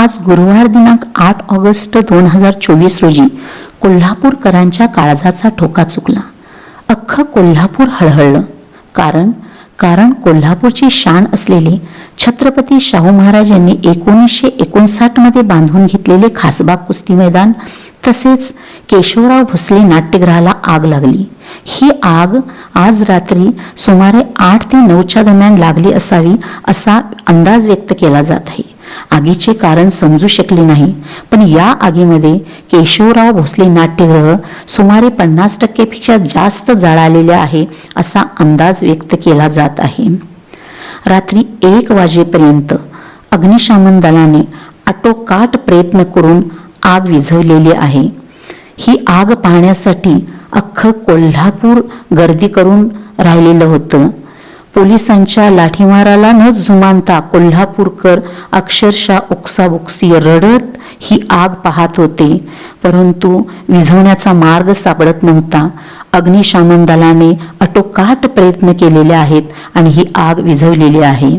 आज गुरुवार दिनांक आठ ऑगस्ट दोन हजार चोवीस रोजी कोल्हापूरकरांच्या काळजाचा ठोका चुकला. अख्खं कोल्हापूर हळहळलं. कारण कारण कोल्हापूरची शान असलेले छत्रपती शाहू महाराज यांनी एकोणीसशे एकोणसाठमध्ये बांधून घेतलेले खासबाग कुस्ती मैदान तसेच केशवराव भोसले नाट्यगृहाला आग लागली. ही आग आज रात्री सुमारे आठ ते नऊच्या दरम्यान लागली असावी असा अंदाज व्यक्त केला जात आहे. आगीचे कारण समजू शकले नाही पण या आगीमध्ये केशवराव भोसले नाट्यगृह सुमारे पन्नास टक्केपेक्षा जास्त जळालेले आहे असा अंदाज व्यक्त केला जात आहे. रात्री एक वाजेपर्यंत अग्निशमन दलाने आटोकाट प्रयत्न करून आग विझवलेली आहे. ही आग पाहण्यासाठी अख्खं कोल्हापूर गर्दी करून राहिलेलं होतं. पोलिसांच्या लाठीमाराला न जुमानता कोल्हापूरकर अक्षरशः ओक्साबोक्सी रडत ही आग पाहत होते. परंतु विझवण्याचा मार्ग सापडत नव्हता. अग्निशामन दलाने अटोकाट प्रयत्न केलेले आहेत आणि ही आग विझवलेली आहे.